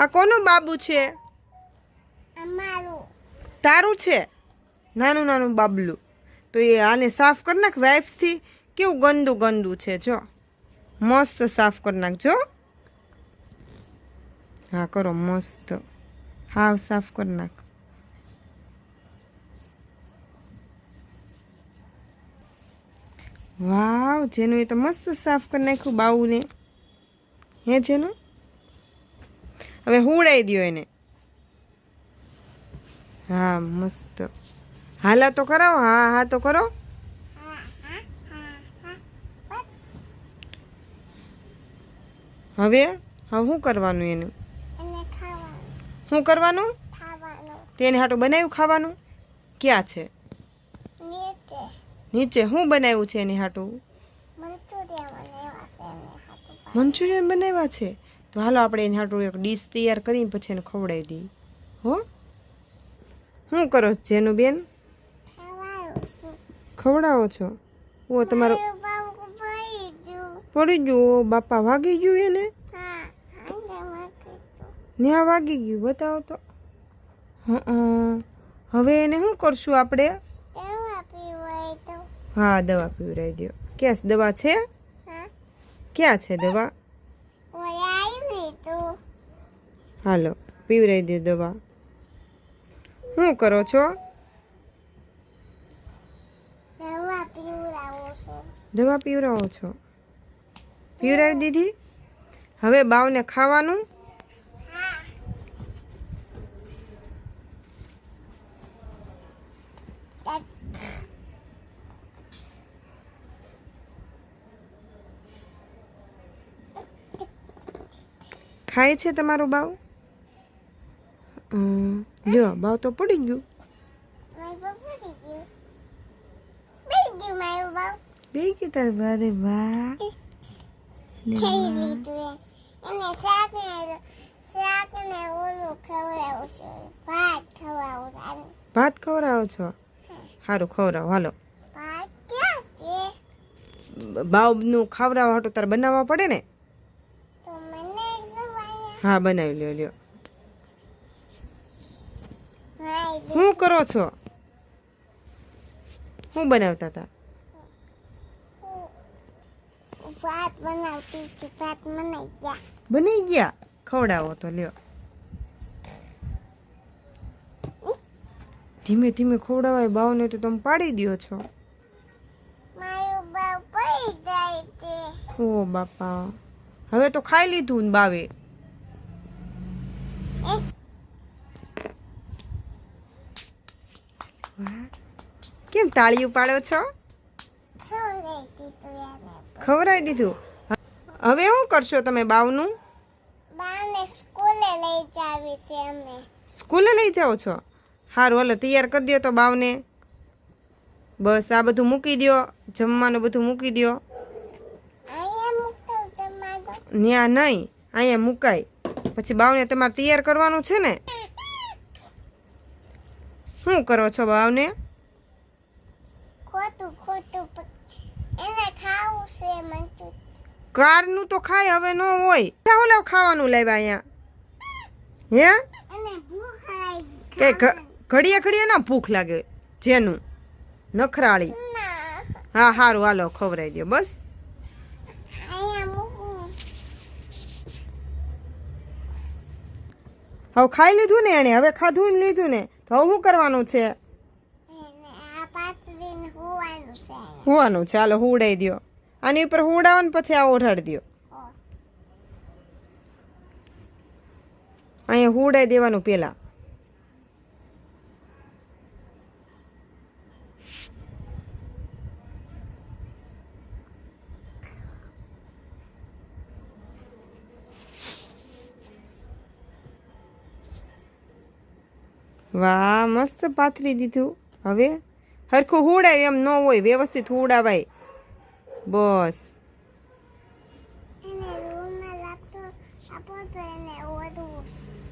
આ કોનું બાબુ છે? તારું છે? નાનું નાનું બાબલું. તો એ આને સાફ કરી નાખ વાઇફ્સથી કેવું ગંદુ ગંદુ છે જો. મસ્ત સાફ કરી નાખજો હા કરો મસ્ત. હાવ સાફ કરી નાખ. વાવ જેનું એ તો મસ્ત સાફ કરી નાખ્યું બાઉને હે જેનું? હવે હુડાઈ દ્યો એને. હા મસ્ત. હાલા તો કરાવો હા હા તો કરો. હવે હા હા હા હવે શું કરવાનું એનું? શું કરવાનું? તેને હાટું બનાવ્યું ખાવાનું? ક્યાં છે? નીચે. નીચે શું બનાવ્યું છે એની હાટું. મંચુરિયન બનાવ્યા છે? તો હાલો આપણે એને હાટું એક ડીશ તૈયાર કરીને પછી એને ખવડાવી દઈએ. હો? શું કરો છો જેનું બેન? ખવડાવો છો? ઓ તમારો પડી ગયું. બાપા વાગી ગયું એને? ન્યા વાગી ગયું બતાવો તો. હં હવે એને શું કરશું આપણે? હા દવા પીવડાવી દો ક્યાં દવા છે? ક્યાં છે દવા ઓય આવી તું હાલો પીવરાઈ દે દવા. શું કરો છો? દવા પીવડાવું છું. પીવરાવી દીધી? હવે બાવને ખાવાનું? ખાય છે તમારું બાવ? લ્યો બાવ તો પડી ગયું. મારું ગયું. મારું બે તારે વાહ ને ખાઈ. લીધું એને શાક ને શાક ને ઓલું ખવડાવું છું. ભાત ખવડાવું ભાત ખવડાવો છો? સારું ખવડાવો. હાલો. છે? બાવનું હાટું તારે બનાવવા પડે ને? હા બનાવી લ્યો લ્યો હાય શું કરો છો? શું બનાવતા હતા? ભાત બનાવતી હતી ભાત બનાવી ગયા. બની ગયા? ખવડાવો તો લ્યો. ધીમે ધીમે ખવડાવાય બાવને તો તમે પાડી દ્યો છો. મારું બાપ પડી જાય છે. ઓ બાપા. હવે તો ખાઈ લીધું ને બાવે વાહ. કેમ તાળીયું પાડો છો? ખવડાવી દીધું. હવે શું કરશો તમે બાવનું સ્કૂલે લઈ જાઓ છો? સારું હલો તૈયાર કરી દો તો બાવને બસ આ બધું મૂકી દો જમવાનું બધું મૂકી દો ત્યાં નહીં અહીંયા મુકાય. પછી બાવને તમારે તૈયાર કરવાનું છે ને? શું કરો છો બાવને કારનું તો ખાય હવે ન હોય. ચાલો લાવ ખાવાનું લાવ્યા અહીંયા. હે? એને ભૂખ લાગી કે ઘડીએ ઘડીએ ના ભૂખ લાગે જેનું. નખરાળી. હા સારું હાલો ખવરાઈ દો બસ. હવે ખાઈ લીધું ને એણે હવે ખાધું લીધું ને. તો હવે શું કરવાનું છે. હુવાનું છે. હાલો હુડાઈ દો આની ઉપર હુડાવો ને પછી આ ઓઢાડી દો અહીંયા હુડાઈ દેવાનું પહેલાં. વાહ, મસ્ત પાથરી દીધું. હવે હરખું હુડાય એમ ન હોય, વ્યવસ્થિત હુડાવાય બસ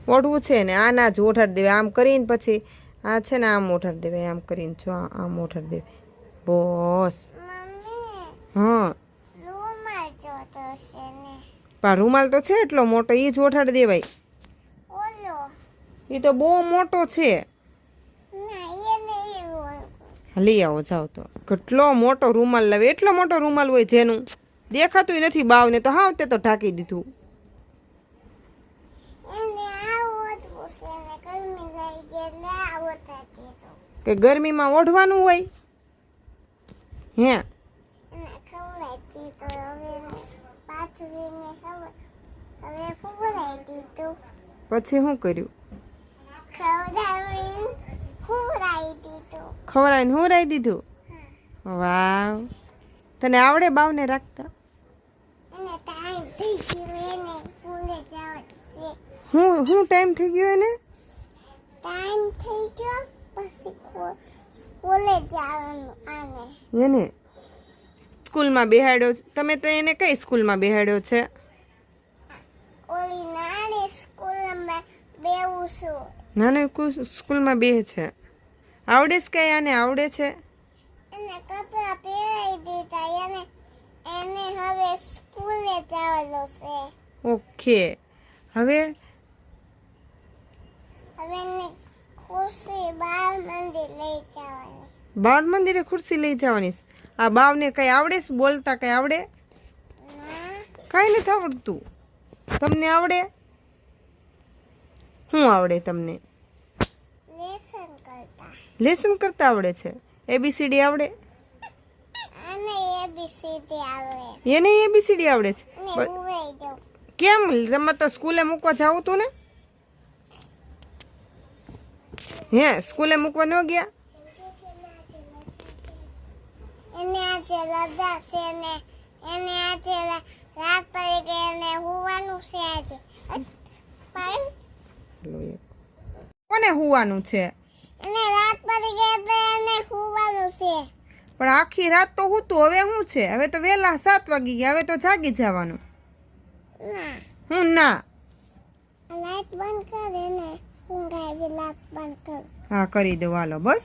ઓઢવું છે. ને આ ના જ ઓઠાડી દેવાય આમ કરીને પછી આ છે ને આમ ઓઠાડી દેવાય આમ કરીને જો આમ ઓઠાડી દેવાય બસ હા. પણ રૂમાલ તો છે એટલો મોટો એ જ ઓઠાડી દેવાય. એ તો બહુ મોટો છે. લઈ આવો જાઓ તો. કેટલો મોટો રૂમાલ લાવે એટલો મોટો રૂમાલ હોય જેનું? દેખાતું નથી બાવને તો હાવ તે તો ઢાંકી દીધું. કે ગરમીમાં ઓઢવાનું હોય? હે? પછી શું કર્યું? ખવડાવીને હું રાઈ દીધું? વાવ. તને આવડે બાવને રાખતા? હું હું ટાઈમ થઈ ગયો એને? ટાઈમ થઈ ગયો પછી સ્કૂ- સ્કૂલે જવાનું આને. એને? સ્કૂલમાં બેહાડ્યો. તમે તો એને કઈ સ્કૂલમાં બેહાડ્યો છે? ઓલી નાની સ્કૂલમાં બેવું છું. નાનો સ્કૂલમાં બે છે. આવડે છે કઈ આને આવડે છે? એને કપડાં પહેરાવી દીધા એને એને હવે સ્કૂલે જવાનું છે. ઓકે. હવે? હવે ખુરશી બાળ મંદિર લઈ જવાની. બાળ મંદિરે ખુરશી લઈ જવાની. આ બાવને કઈ આવડે છે? બોલતા કઈ આવડે? કઈ કાંઈ નથી આવડતું. તમને આવડે? શું આવડે તમને? લેસન કરતા. લેસન કરતા આવડે છે? એબીસીડી આવડે? અને એબીસીડી આવડે એને એબીસીડી આવડે છે? કેમ? તમે તો સ્કૂલે મૂકવા જાવ તું ને? હે સ્કૂલે મૂકવા ન ગયા? એને આજે રજા છે ને એને આજે રાત પડી ગઈ એને હોવાનું છે આજે. પણ કોને હુવાનું છે? એને રાત પડી ગઈ એટલે એને હુવાનું છે. પણ આખી રાત તો હું તું હવે શું છે? હવે તો વહેલા સાત વાગી ગયા હવે તો જાગી જવાનું. ના. હું ના. લાઈટ બંધ કરે ને ઊંઘાય બી લાઈટ બંધ કર. હા કરી દો હાલો બસ.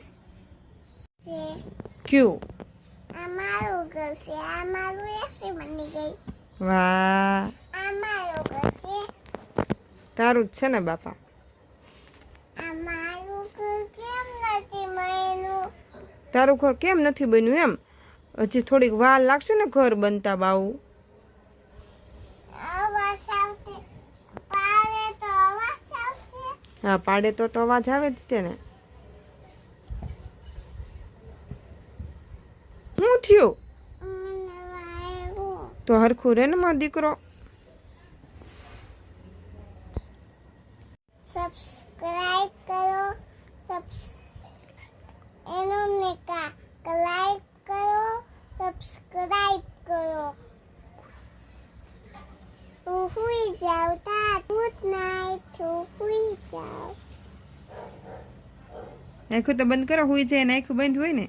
ક્યુ? આ મારું ઘર છે. આ મારું એસી બની ગઈ. વાહ. આ મારું ઘર છે. તારું જ છે ને બાપા આ મારું ઘર કેમ નથી બન્યું તારું ઘર કેમ નથી બન્યું એમ? હજી થોડીક વાર લાગશે ને ઘર બનતા બાવું હા પાડે તો તો અવાજ આવે જ તેને. શું થયું? તો હરખું રે ને મારો દીકરો સબસ્ક્રાઇબ કરો સબ્સ એનો ને કા લાઈક કરો સબસ્ક્રાઇબ કરો હું હુઈ જાઉં તા ગુડ નાઇટ હું હુઈ જાઉં આખું તો બંધ કરો હોય છે નાખ્યું બંધ હોય ને.